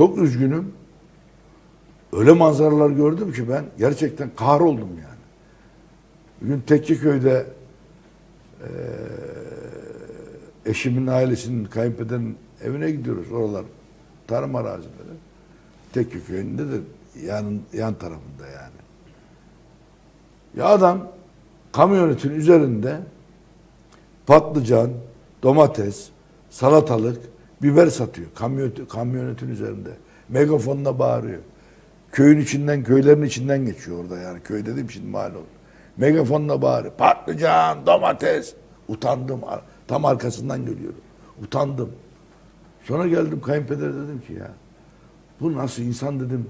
Çok üzgünüm. Öyle manzaralar gördüm ki ben gerçekten kahroldum yani. Bugün Tekkeköy'de eee eşimin ailesinin kayınpederin evine gidiyoruz. Oralar tarım arazileri. Tekkeköy'ünde de yan, yan tarafında yani. Ya adam kamyonetin üzerinde patlıcan, domates, salatalık, biber satıyor. Kamyonet, kamyonetin üzerinde. Megafonla bağırıyor. Köyün içinden, köylerin içinden geçiyor orada yani. Köy dedim şimdi oldu. Megafonla bağırıyor. Patlıcan, domates. Utandım. Tam arkasından geliyorum. Utandım. Sonra geldim kayınpeder dedim ki ya bu nasıl insan dedim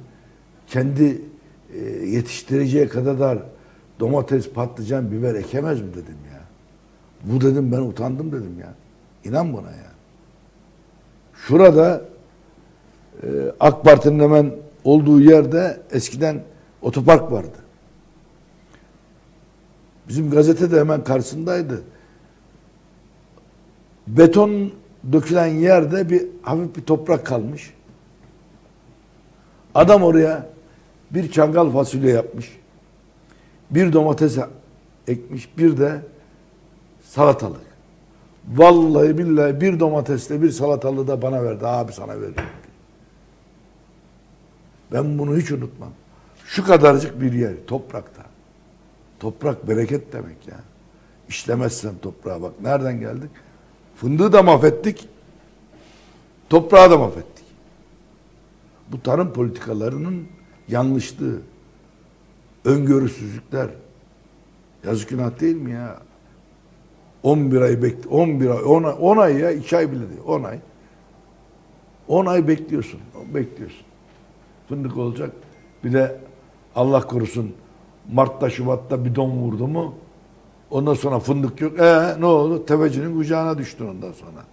kendi e, yetiştireceği kadar da domates, patlıcan, biber ekemez mi dedim ya. Bu dedim ben utandım dedim ya. İnan buna ya. Şurada e, AK Parti'nin hemen olduğu yerde eskiden otopark vardı. Bizim gazete de hemen karşısındaydı. Beton dökülen yerde bir hafif bir toprak kalmış. Adam oraya bir çangal fasulye yapmış. Bir domates ekmiş, bir de salatalık. Vallahi billahi bir domatesle bir salatalığı da bana verdi. Abi sana veriyorum. Ben bunu hiç unutmam. Şu kadarcık bir yer toprakta. Toprak bereket demek ya. İşlemezsen toprağa bak nereden geldik? Fındığı da mahvettik. Toprağı da mahvettik. Bu tarım politikalarının yanlışlığı, öngörüsüzlükler. Yazık günah değil mi ya? 11 ay bekle 11 ay 10 ay, 10 ay ya 2 ay bile değil 10 ay. 10 ay bekliyorsun. Bekliyorsun. Fındık olacak. Bir de Allah korusun Mart'ta Şubat'ta bir don vurdu mu ondan sonra fındık yok. E ne oldu? Tefecinin kucağına düştün ondan sonra.